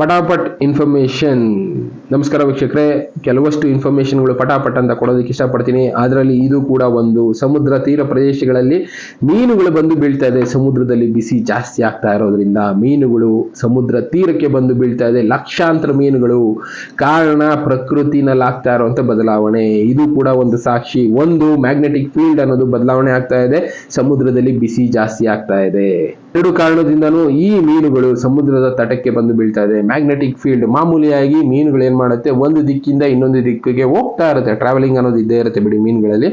ಪಟಾಪಟ್ information ನಮಸ್ಕಾರ ವೀಕ್ಷಕರೇ, ಕೆಲವಷ್ಟು ಇನ್ಫಾರ್ಮೇಶನ್ಗಳು ಪಟಾಪಟ್ ಅಂತ ಕೊಡೋದಕ್ಕೆ ಇಷ್ಟಪಡ್ತೀನಿ. ಅದರಲ್ಲಿ ಇದು ಕೂಡ ಒಂದು ಸಮುದ್ರ ತೀರ ಪ್ರದೇಶಗಳಲ್ಲಿ ಮೀನುಗಳು ಬಂದು ಬೀಳ್ತಾ ಇದೆ. ಸಮುದ್ರದಲ್ಲಿ ಬಿಸಿ ಜಾಸ್ತಿ ಆಗ್ತಾ ಇರೋದ್ರಿಂದ ಮೀನುಗಳು ಸಮುದ್ರ ತೀರಕ್ಕೆ ಬಂದು ಬೀಳ್ತಾ ಇದೆ. ಲಕ್ಷಾಂತರ ಮೀನುಗಳು ಕಾರಣ ಪ್ರಕೃತಿನಲ್ಲಿ ಆಗ್ತಾ ಇರುವಂಥ ಬದಲಾವಣೆ. ಇದು ಕೂಡ ಒಂದು ಸಾಕ್ಷಿ. ಒಂದು ಮ್ಯಾಗ್ನೆಟಿಕ್ ಫೀಲ್ಡ್ ಅನ್ನೋದು ಬದಲಾವಣೆ ಆಗ್ತಾ ಇದೆ. ಸಮುದ್ರದಲ್ಲಿ ಬಿಸಿ ಜಾಸ್ತಿ ಆಗ್ತಾ ಇದೆ. ಎರಡು ಕಾರಣದಿಂದನೂ ಈ ಮೀನುಗಳು ಸಮುದ್ರದ ತಟಕ್ಕೆ ಬಂದು ಬೀಳ್ತಾ ಇದೆ. ಮ್ಯಾಗ್ನೆಟಿಕ್ ಫೀಲ್ಡ್ ಮಾಮೂಲಿಯಾಗಿ ಮೀನುಗಳು ಏನು ಮಾಡುತ್ತೆ? ಒಂದು ದಿಕ್ಕಿಂದ ಇನ್ನೊಂದು ದಿಕ್ಕಿಗೆ ಹೋಗ್ತಾ ಇರುತ್ತೆ. ಟ್ರಾವೆಲಿಂಗ್ ಅನ್ನೋದು ಇದ್ದೇ ಇರುತ್ತೆ ಬಿಡಿ ಮೀನುಗಳಲ್ಲಿ.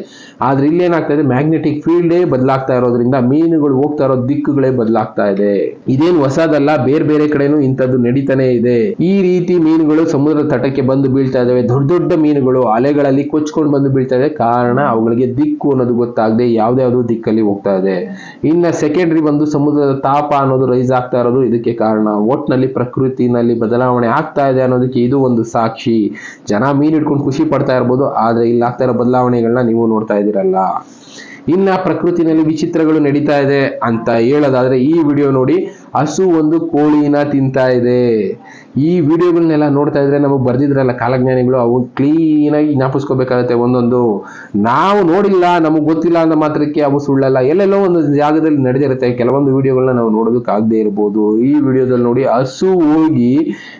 ಆದ್ರೆ ಇಲ್ಲಿ ಏನಾಗ್ತಾ ಇದೆ? ಮ್ಯಾಗ್ನೆಟಿಕ್ ಫೀಲ್ಡೇ ಬದಲಾಗ್ತಾ ಇರೋದ್ರಿಂದ ಮೀನುಗಳು ಹೋಗ್ತಾ ಇರೋ ದಿಕ್ಕುಗಳೇ ಬದಲಾಗ್ತಾ ಇದೆ. ಇದೇನು ಹೊಸದಲ್ಲ, ಬೇರೆ ಬೇರೆ ಕಡೆನೂ ಇಂಥದ್ದು ನಡೀತಾನೆ ಇದೆ. ಈ ರೀತಿ ಮೀನುಗಳು ಸಮುದ್ರ ತಟಕ್ಕೆ ಬಂದು ಬೀಳ್ತಾ ಇದಾವೆ. ದೊಡ್ಡ ದೊಡ್ಡ ಮೀನುಗಳು ಅಲೆಗಳಲ್ಲಿ ಕೊಚ್ಕೊಂಡು ಬಂದು ಬೀಳ್ತಾ ಇದೆ ಕಾರಣ ಅವುಗಳಿಗೆ ದಿಕ್ಕು ಅನ್ನೋದು ಗೊತ್ತಾಗದೆ ಯಾವ್ದಾವ್ದು ದಿಕ್ಕಲ್ಲಿ ಹೋಗ್ತಾ ಇದೆ. ಇನ್ನ ಸೆಕೆಂಡ್ರಿ ಬಂದು ಸಮುದ್ರದ ತಾಪ ಅನ್ನೋದು ರೈಸ್ ಆಗ್ತಾ ಇರೋದು ಇದಕ್ಕೆ ಕಾರಣ. ಒಟ್ನಲ್ಲಿ ಪ್ರಕೃತಿನಲ್ಲಿ ಬದಲಾವಣೆ ಆಗ್ತಾ ಇದೆ ಅನ್ನೋದಕ್ಕೆ ಇದು ಒಂದು ಸಾಕ್ಷಿ. ಜನ ಮೀನ್ ಹಿಡ್ಕೊಂಡು ಖುಷಿ ಪಡ್ತಾ ಇರ್ಬೋದು, ಆದ್ರೆ ಇಲ್ಲಿ ಆಗ್ತಾ ಇರೋ ಬದಲಾವಣೆಗಳನ್ನ ನೀವು ನೋಡ್ತಾ ಇದ್ದೀರಲ್ಲ. ಇನ್ನ ಪ್ರಕೃತಿನಲ್ಲಿ ವಿಚಿತ್ರಗಳು ನಡೀತಾ ಇದೆ ಅಂತ ಹೇಳೋದಾದ್ರೆ ಈ ವಿಡಿಯೋ ನೋಡಿ ಹಸು ಒಂದು ಕೋಳಿನ ತಿಂತಾ ಇದೆ. ಈ ವಿಡಿಯೋಗಳನ್ನೆಲ್ಲ ನೋಡ್ತಾ ಇದ್ರೆ ನಮಗೆ ಬರ್ದಿದ್ರಲ್ಲ ಕಾಲಜ್ಞಾನಿಗಳು, ಅವು ಕ್ಲೀನಾಗಿ ಜ್ಞಾಪಿಸ್ಕೋಬೇಕಾಗತ್ತೆ ಒಂದೊಂದು. ನಾವು ನೋಡಿಲ್ಲ, ನಮಗೆ ಗೊತ್ತಿಲ್ಲ ಅನ್ನೋ ಮಾತ್ರಕ್ಕೆ ಅವು ಸುಳ್ಳಲ್ಲ. ಎಲ್ಲೆಲ್ಲೋ ಒಂದು ಜಾಗದಲ್ಲಿ ನಡೆದಿರುತ್ತೆ. ಕೆಲವೊಂದು ವಿಡಿಯೋಗಳನ್ನ ನಾವು ನೋಡೋದಕ್ಕಾಗದೇ ಇರ್ಬೋದು. ಈ ವಿಡಿಯೋದಲ್ಲಿ ನೋಡಿ ಹಸು ಹೋಗಿ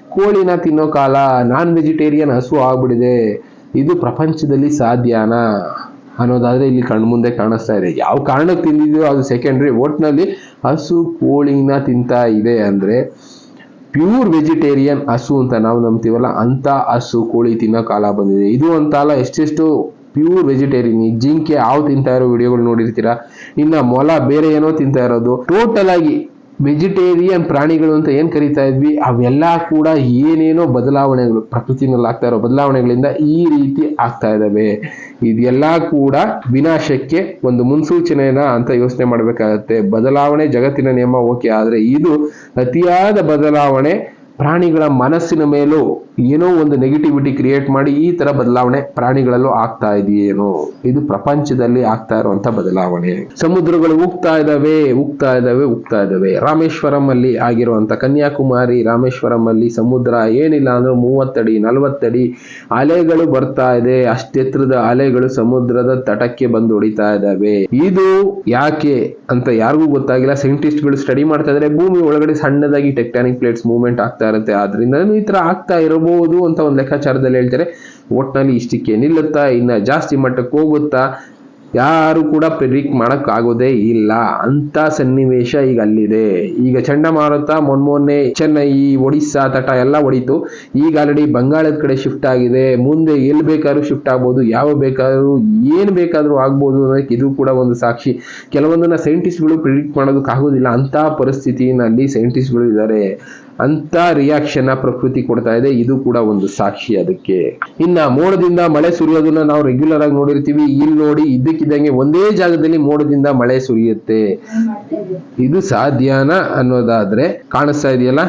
ಕೋಳಿನ ತಿನ್ನೋ ಕಾಲ ನಾನ್ ವೆಜಿಟೇರಿಯನ್ ಹಸು ಆಗ್ಬಿಡಿದೆ. ಇದು ಪ್ರಪಂಚದಲ್ಲಿ ಸಾಧ್ಯನಾ ಅನ್ನೋದಾದ್ರೆ ಇಲ್ಲಿ ಕಣ್ಮುಂದೆ ಕಾಣಿಸ್ತಾ ಇದೆ. ಯಾವ ಕಾರಣಕ್ಕೆ ತಿಂದಿದೆಯೋ ಅದು ಸೆಕೆಂಡ್ರಿ ಒಟ್ನಲ್ಲಿ ಹಸು ಕೋಳಿನ ತಿಂತಾ ಇದೆ ಅಂದ್ರೆ ಪ್ಯೂರ್ ವೆಜಿಟೇರಿಯನ್ ಹಸು ಅಂತ ನಾವು ನಂಬ್ತೀವಲ್ಲ, ಅಂತ ಹಸು ಕೋಳಿ ತಿನ್ನೋ ಕಾಲ ಬಂದಿದೆ. ಇದು ಅಂತ ಅಲ್ಲ ಎಷ್ಟೆಷ್ಟು ಪ್ಯೂರ್ ವೆಜಿಟೇರಿಯನ್ ಈ ಜಿಂಕೆ ಹಾವು ತಿಂತಾ ಇರೋ ವಿಡಿಯೋಗಳು ನೋಡಿರ್ತೀರಾ? ಇನ್ನ ಮೊಲ ಬೇರೆ ಏನೋ ತಿಂತಾ ಇರೋದು. ಟೋಟಲ್ ಆಗಿ ವೆಜಿಟೇರಿಯನ್ ಪ್ರಾಣಿಗಳು ಅಂತ ಏನು ಕರಿತಾ ಇದ್ವಿ? ಅವೆಲ್ಲ ಕೂಡ ಏನೇನೋ ಬದಲಾವಣೆಗಳು, ಪ್ರಕೃತಿನಲ್ಲಿ ಆಗ್ತಾ ಇರೋ ಬದಲಾವಣೆಗಳಿಂದ ಈ ರೀತಿ ಆಗ್ತಾ ಇದ್ದಾವೆ ಇದೆಲ್ಲ ಕೂಡ ವಿನಾಶಕ್ಕೆ ಒಂದು ಮುನ್ಸೂಚನೆಯನ್ನ ಅಂತ ಯೋಚನೆ ಮಾಡಬೇಕಾಗತ್ತೆ. ಬದಲಾವಣೆ ಜಗತ್ತಿನ ನಿಯಮ, ಓಕೆ, ಆದರೆ ಇದು ಅತಿಯಾದ ಬದಲಾವಣೆ ಪ್ರಾಣಿಗಳ ಮನಸ್ಸಿನ ಮೇಲೂ ಏನೋ ಒಂದು ನೆಗೆಟಿವಿಟಿ ಕ್ರಿಯೇಟ್ ಮಾಡಿ ಈ ತರ ಬದಲಾವಣೆ ಪ್ರಾಣಿಗಳಲ್ಲೂ ಆಗ್ತಾ ಇದೆಯೇನೋ? ಇದು ಪ್ರಪಂಚದಲ್ಲಿ ಆಗ್ತಾ ಇರುವಂತ ಬದಲಾವಣೆ. ಸಮುದ್ರಗಳು ಉಗ್ತಾ ಇದಾವೆ ಉಗ್ತಾ ಇದಾವೆ ಉಗ್ತಾ ಇದಾವೆ ರಾಮೇಶ್ವರಂ ಅಲ್ಲಿ ಆಗಿರುವಂತ ಕನ್ಯಾಕುಮಾರಿ ರಾಮೇಶ್ವರಂ ಅಲ್ಲಿ ಸಮುದ್ರ ಏನಿಲ್ಲ ಅಂದ್ರೆ ಮೂವತ್ತಡಿ, ನಲವತ್ತಡಿ ಅಲೆಗಳು ಬರ್ತಾ ಇದೆ. ಅಷ್ಟೆತ್ರದ ಅಲೆಗಳು ಸಮುದ್ರದ ತಟಕ್ಕೆ ಬಂದು ಹೊಡಿತಾ ಇದಾವೆ ಇದು ಯಾಕೆ ಅಂತ ಯಾರಿಗೂ ಗೊತ್ತಾಗಿಲ್ಲ. ಸೈಂಟಿಸ್ಟ್ಗಳು ಸ್ಟಡಿ ಮಾಡ್ತಾ ಇದ್ರೆ ಭೂಮಿ ಒಳಗಡೆ ಸಣ್ಣದಾಗಿ ಟೆಕ್ಟಾನಿಕ್ ಪ್ಲೇಟ್ಸ್ ಮೂವ್ಮೆಂಟ್ ಆಗ್ತಾ ಇರುತ್ತೆ. ಆದ್ರಿಂದ ಈ ತರ ಆಗ್ತಾ ಇರಬಹುದು ಅಂತ ಒಂದು ಲೆಕ್ಕಾಚಾರದಲ್ಲಿ ಹೇಳ್ತಾರೆ. ಒಟ್ನಲ್ಲಿ ಇಷ್ಟಕ್ಕೆ ನಿಲ್ಲುತ್ತಾ ಇನ್ನು ಜಾಸ್ತಿ ಮಟ್ಟಕ್ಕೆ ಹೋಗುತ್ತಾ ಯಾರು ಕೂಡ ಪ್ರಿಡಿಕ್ಟ್ ಮಾಡೋಕ್ಕಾಗೋದೇ ಇಲ್ಲ. ಅಂತ ಸನ್ನಿವೇಶ ಈಗ ಅಲ್ಲಿದೆ. ಈಗ ಚಂಡಮಾರುತ ಮೊನ್ಮೊನ್ನೆ ಚೆನ್ನೈ ಒಡಿಸ್ಸಾ ತಟ ಎಲ್ಲ ಹೊಡಿತು ಈಗ ಆಲ್ರೆಡಿ ಬಂಗಾಳದ ಕಡೆ ಶಿಫ್ಟ್ ಆಗಿದೆ. ಮುಂದೆ ಎಲ್ಲಿ ಬೇಕಾದ್ರೂ ಶಿಫ್ಟ್ ಆಗ್ಬೋದು, ಯಾವ ಬೇಕಾದ್ರೂ ಏನು ಬೇಕಾದರೂ ಆಗ್ಬೋದು ಅನ್ನೋದಕ್ಕೆ ಇದು ಕೂಡ ಒಂದು ಸಾಕ್ಷಿ. ಕೆಲವೊಂದನ್ನ ಸೈಂಟಿಸ್ಟ್ಗಳು ಪ್ರಿಡಿಕ್ಟ್ ಮಾಡೋದಕ್ಕಾಗೋದಿಲ್ಲ ಅಂತ ಪರಿಸ್ಥಿತಿನಲ್ಲಿ ಸೈಂಟಿಸ್ಟ್ಗಳು ಇದ್ದಾರೆ. ಅಂತ ರಿಯಾಕ್ಷನ್ ಪ್ರಕೃತಿ ಕೊಡ್ತಾ ಇದೆ. ಇದು ಕೂಡ ಒಂದು ಸಾಕ್ಷಿ ಅದಕ್ಕೆ. ಇನ್ನ ಮೋಡದಿಂದ ಮಳೆ ಸುರಿಯೋದನ್ನ ನಾವು ರೆಗ್ಯುಲರ್ ಆಗಿ ನೋಡಿರ್ತೀವಿ. ಇಲ್ಲಿ ನೋಡಿ ಇದ್ದಕ್ಕಿದ್ದಂಗೆ ಒಂದೇ ಜಾಗದಲ್ಲಿ ಮೋಡದಿಂದ ಮಳೆ ಸುರಿಯುತ್ತೆ. ಇದು ಸಾಧ್ಯನಾ ಅನ್ನೋದಾದ್ರೆ ಕಾಣಿಸ್ತಾ ಇದೆಯಲ್ಲ?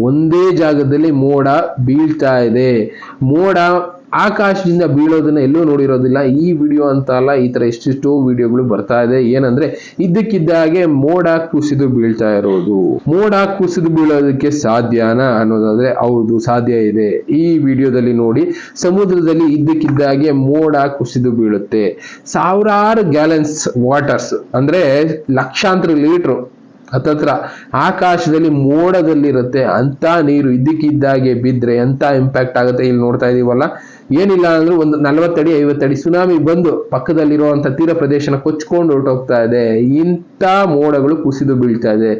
ಒಂದೇ ಜಾಗದಲ್ಲಿ ಮೋಡ ಬೀಳ್ತಾ ಇದೆ. ಮೋಡ ಆಕಾಶದಿಂದ ಬೀಳೋದನ್ನ ಎಲ್ಲೂ ನೋಡಿರೋದಿಲ್ಲ. ಈ ವಿಡಿಯೋ ಅಂತ ಅಲ್ಲ, ಈ ತರ ಎಷ್ಟೆಷ್ಟೋ ವಿಡಿಯೋಗಳು ಬರ್ತಾ ಇದೆ. ಏನಂದ್ರೆ, ಇದ್ದಕ್ಕಿದ್ದ ಹಾಗೆ ಮೋಡ ಕುಸಿದು ಬೀಳ್ತಾ ಇರೋದು. ಮೋಡ ಕುಸಿದು ಬೀಳೋದಕ್ಕೆ ಸಾಧ್ಯನಾ ಅನ್ನೋದಾದ್ರೆ, ಹೌದು, ಸಾಧ್ಯ ಇದೆ. ಈ ವಿಡಿಯೋದಲ್ಲಿ ನೋಡಿ, ಸಮುದ್ರದಲ್ಲಿ ಇದ್ದಕ್ಕಿದ್ದ ಹಾಗೆ ಮೋಡ ಕುಸಿದು ಬೀಳುತ್ತೆ. ಸಾವಿರಾರು ಗ್ಯಾಲನ್ಸ್ ವಾಟರ್ಸ್ ಅಂದ್ರೆ ಲಕ್ಷಾಂತರ ಲೀಟರ್ ಹತ್ತತ್ರ ಆಕಾಶದಲ್ಲಿ ಮೋಡದಲ್ಲಿರುತ್ತೆ. ಅಂತ ನೀರು ಇದ್ದಕ್ಕಿದ್ದಾಗೆ ಬಿದ್ರೆ ಎಂತ ಇಂಪ್ಯಾಕ್ಟ್ ಆಗುತ್ತೆ ಇಲ್ಲಿ ನೋಡ್ತಾ ಇದೀವಲ್ಲ? ಏನಿಲ್ಲ ಅಂದ್ರೆ ಒಂದು ನಲವತ್ತಡಿ, ಐವತ್ತಡಿ ಸುನಾಮಿ ಬಂದು ಪಕ್ಕದಲ್ಲಿರುವಂತ ತೀರ ಪ್ರದೇಶನ ಕೊಚ್ಕೊಂಡು ಹೊರಟೋಗ್ತಾ ಇದೆ. ಇಂಥ ಮೋಡಗಳು ಕುಸಿದು ಬೀಳ್ತಾ ಇದೆ.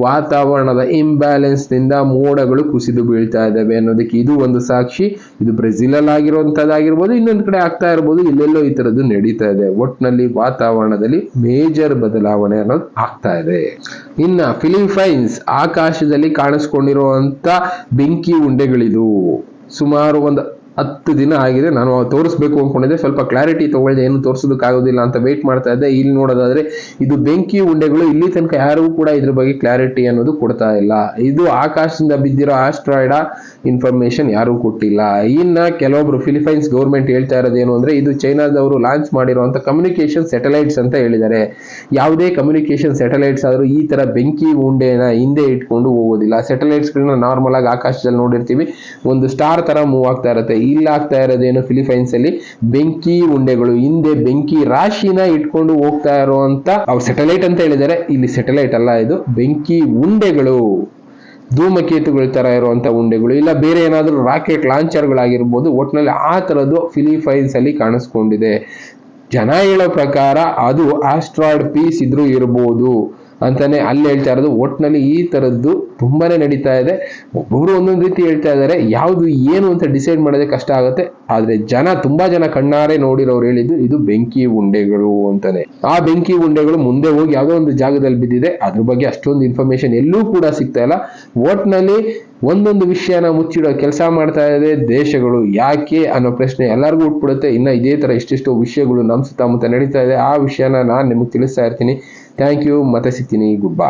ವಾತಾವರಣದ ಇಂಬ್ಯಾಲೆನ್ಸ್ನಿಂದ ಮೋಡಗಳು ಕುಸಿದು ಬೀಳ್ತಾ ಇದ್ದಾವೆ ಅನ್ನೋದಕ್ಕೆ ಇದು ಒಂದು ಸಾಕ್ಷಿ. ಇದು ಬ್ರೆಜಿಲ್ ಅಲ್ಲಿ ಆಗಿರುವಂತದ್ದಾಗಿರ್ಬೋದು ಇನ್ನೊಂದು ಕಡೆ ಆಗ್ತಾ ಇರ್ಬೋದು, ಇಲ್ಲೆಲ್ಲೋ ಈ ತರದ್ದು ನಡೀತಾ ಇದೆ. ಒಟ್ನಲ್ಲಿ ವಾತಾವರಣದಲ್ಲಿ ಮೇಜರ್ ಬದಲಾವಣೆ ಅನ್ನೋದು ಆಗ್ತಾ ಇದೆ. ಇನ್ನ ಫಿಲಿಪೈನ್ಸ್ ಆಕಾಶದಲ್ಲಿ ಕಾಣಿಸ್ಕೊಂಡಿರುವಂತ ಬೆಂಕಿ ಉಂಡೆಗಳಿದು. ಸುಮಾರು ಒಂದು ಹತ್ತು ದಿನ ಆಗಿದೆ, ನಾನು ತೋರಿಸ್ಬೇಕು ಅನ್ಕೊಂಡಿದ್ದೆ. ಸ್ವಲ್ಪ ಕ್ಲಾರಿಟಿ ತಗೊಳ್ದೆ, ಏನು ತೋರಿಸೋದಕ್ಕಾಗೋದಿಲ್ಲ ಅಂತ ವೇಟ್ ಮಾಡ್ತಾ ಇದ್ದೆ. ಇಲ್ಲಿ ನೋಡೋದಾದ್ರೆ, ಇದು ಬೆಂಕಿ ಉಂಡೆಗಳು ಇಲ್ಲಿ ತನಕ ಯಾರಿಗೂ ಕೂಡ ಇದ್ರ ಬಗ್ಗೆ ಕ್ಲಾರಿಟಿ ಅನ್ನೋದು ಕೊಡ್ತಾ ಇಲ್ಲ. ಇದು ಆಕಾಶದಿಂದ ಬಿದ್ದಿರೋ ಆಸ್ಟ್ರಾಯ್ಡ ಇನ್ಫಾರ್ಮೇಶನ್ ಯಾರೂ ಕೊಟ್ಟಿಲ್ಲ. ಇನ್ನ ಕೆಲವೊಬ್ರು ಫಿಲಿಪೈನ್ಸ್ ಗೌರ್ಮೆಂಟ್ ಹೇಳ್ತಾ ಇರೋದೇನು ಅಂದ್ರೆ, ಇದು ಚೈನಾದವರು ಲಾಂಚ್ ಮಾಡಿರುವಂತ ಕಮ್ಯುನಿಕೇಶನ್ ಸ್ಯಾಟಲೈಟ್ಸ್ ಅಂತ ಹೇಳಿದ್ದಾರೆ. ಯಾವುದೇ ಕಮ್ಯುನಿಕೇಶನ್ ಸ್ಯಾಟಲೈಟ್ಸ್ ಆದ್ರೂ ಈ ತರ ಬೆಂಕಿ ಉಂಡೆನ ಹಿಂದೆ ಇಟ್ಕೊಂಡು ಹೋಗೋದಿಲ್ಲ. ಸ್ಯಾಟಲೈಟ್ಸ್ ಗಳನ್ನ ನಾರ್ಮಲ್ ಆಗಿ ಆಕಾಶದಲ್ಲಿ ನೋಡಿರ್ತೀವಿ. ಒಂದು ಸ್ಟಾರ್ ತರ ಮೂವ್ ಆಗ್ತಾ ಇರುತ್ತೆ. ಇಲ್ಲಿ ಆಗ್ತಾ ಇರೋದೇನು ಫಿಲಿಪೈನ್ಸ್ ಅಲ್ಲಿ ಬೆಂಕಿ ಉಂಡೆಗಳು, ಹಿಂದೆ ಬೆಂಕಿ ರಾಶಿನ ಇಟ್ಕೊಂಡು ಹೋಗ್ತಾ ಇರುವಂತ ಅವ್ರು ಸೆಟಲೈಟ್ ಅಂತ ಹೇಳಿದ್ದಾರೆ. ಇಲ್ಲಿ ಸೆಟಲೈಟ್ ಅಲ್ಲ ಇದು. ಬೆಂಕಿ ಉಂಡೆಗಳು, ಧೂಮಕೇತುಗಳ ತರ ಇರುವಂತ ಉಂಡೆಗಳು, ಇಲ್ಲ ಬೇರೆ ಏನಾದರೂ ರಾಕೆಟ್ ಲಾಂಚರ್ಗಳಾಗಿರ್ಬೋದು ಒಟ್ನಲ್ಲಿ ಆ ತರದ್ದು ಫಿಲಿಪೈನ್ಸ್ ಅಲ್ಲಿ ಕಾಣಿಸ್ಕೊಂಡಿದೆ. ಜನ ಹೇಳೋ ಪ್ರಕಾರ ಅದು ಆಸ್ಟ್ರಾಯ್ಡ್ ಪೀಸ್ ಇದ್ರೂ ಇರ್ಬೋದು. ಅಂತಾನೆ ಅಲ್ಲಿ ಹೇಳ್ತಾ ಇರೋದು. ಒಟ್ನಲ್ಲಿ ಈ ತರದ್ದು ತುಂಬಾನೇ ನಡೀತಾ ಇದೆ. ಒಬ್ಬೊಬ್ರು ಒಂದೊಂದು ರೀತಿ ಹೇಳ್ತಾ ಇದ್ದಾರೆ ಯಾವುದು ಏನು ಅಂತ ಡಿಸೈಡ್ ಮಾಡೋದೇ ಕಷ್ಟ ಆಗುತ್ತೆ. ಆದ್ರೆ ಜನ, ತುಂಬಾ ಜನ ಕಣ್ಣಾರೆ ನೋಡಿರೋರು ಹೇಳಿದ್ದು ಇದು ಬೆಂಕಿ ಉಂಡೆಗಳು ಅಂತಾನೆ. ಆ ಬೆಂಕಿ ಉಂಡೆಗಳು ಮುಂದೆ ಹೋಗಿ ಯಾವುದೋ ಒಂದು ಜಾಗದಲ್ಲಿ ಬಿದ್ದಿದೆ. ಅದ್ರ ಬಗ್ಗೆ ಅಷ್ಟೊಂದು ಇನ್ಫಾರ್ಮೇಶನ್ ಎಲ್ಲೂ ಕೂಡ ಸಿಗ್ತಾ ಇಲ್ಲ. ಒಟ್ನಲ್ಲಿ ಒಂದೊಂದು ವಿಷಯನ ಮುಚ್ಚಿಡೋ ಕೆಲಸ ಮಾಡ್ತಾ ಇದೆ ದೇಶಗಳು. ಯಾಕೆ ಅನ್ನೋ ಪ್ರಶ್ನೆ ಎಲ್ಲರಿಗೂ ಉಟ್ಬಿಡುತ್ತೆ. ಇನ್ನ ಇದೇ ತರ ಇಷ್ಟಿಷ್ಟು ವಿಷಯಗಳು ನಮ್ಮ ಸುತ್ತಮುತ್ತ ನಡೀತಾ ಇದೆ. ಆ ವಿಷಯನ ನಾನು ನಿಮಗೆ ತಿಳಿಸ್ತಾ ಇರ್ತೀನಿ. ಥ್ಯಾಂಕ್ ಯು ಮತ್ತೆ ಸಿಗ್ತೀನಿ ಗುಡ್ ಬಾ